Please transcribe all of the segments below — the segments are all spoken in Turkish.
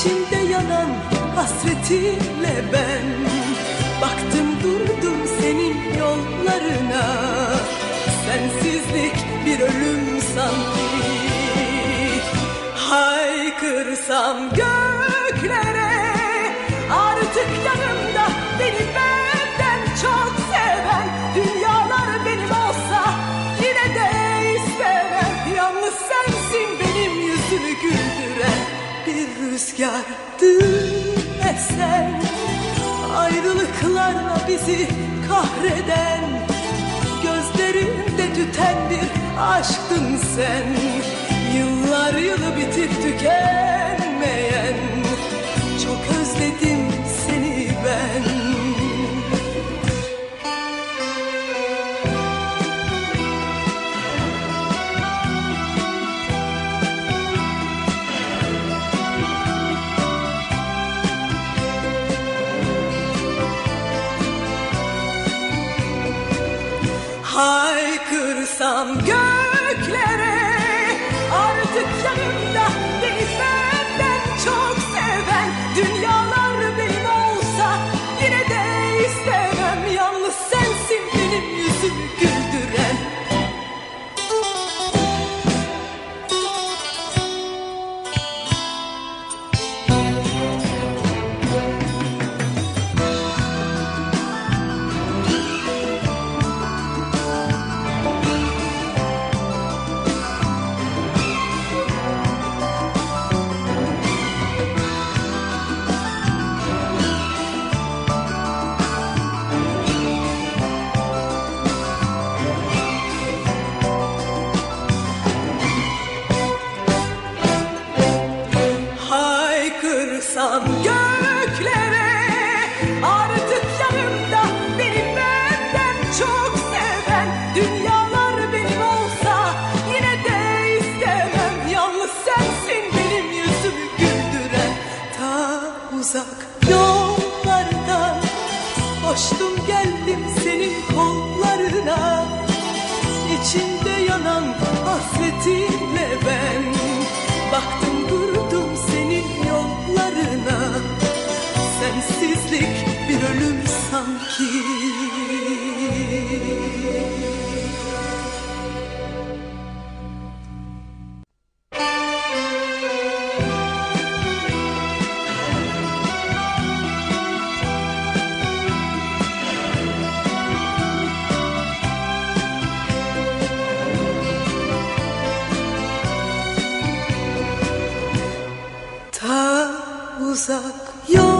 İçimde yanan hasretinle ben. Baktım durdum senin yollarına. Sensizlik bir ölüm sanki. Haykırsam göklere Rüzgardı esen Ayrılıklarla bizi kahreden Gözlerimde tüten bir aşktın sen. Yıllar yılı bitip tükenmeyen Çok özledim göklere. Artık yanımda beni Haykırsam göklere Artık yanımda beni benden çok seven Dünyalar benim olsa yine de istemem. Yalnız sensin benim yüzümü güldüren Ta uzak yollardan Koştum geldim senin kollarına İçimde yanan hasretinle ben. Baktım sanki Ta uzak yollardan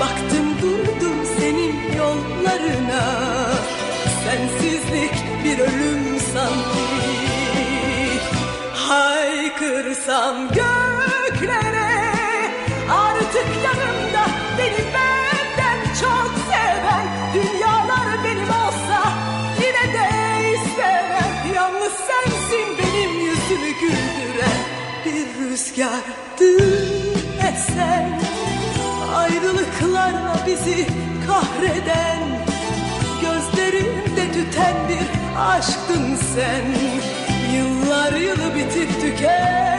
Baktım durdum senin yollarına. Sensizlik bir ölüm sanki. Haykırsam göklere Artık yanımda beni benden çok seven Dünyalar benim olsa yine de istemem. Yalnız sensin benim yüzümü güldüren Bir rüzgardı esen Ayrılıklarla bizi kahreden Gözlerimde tüten bir aşktın sen. Yıllar yılı bitip tüken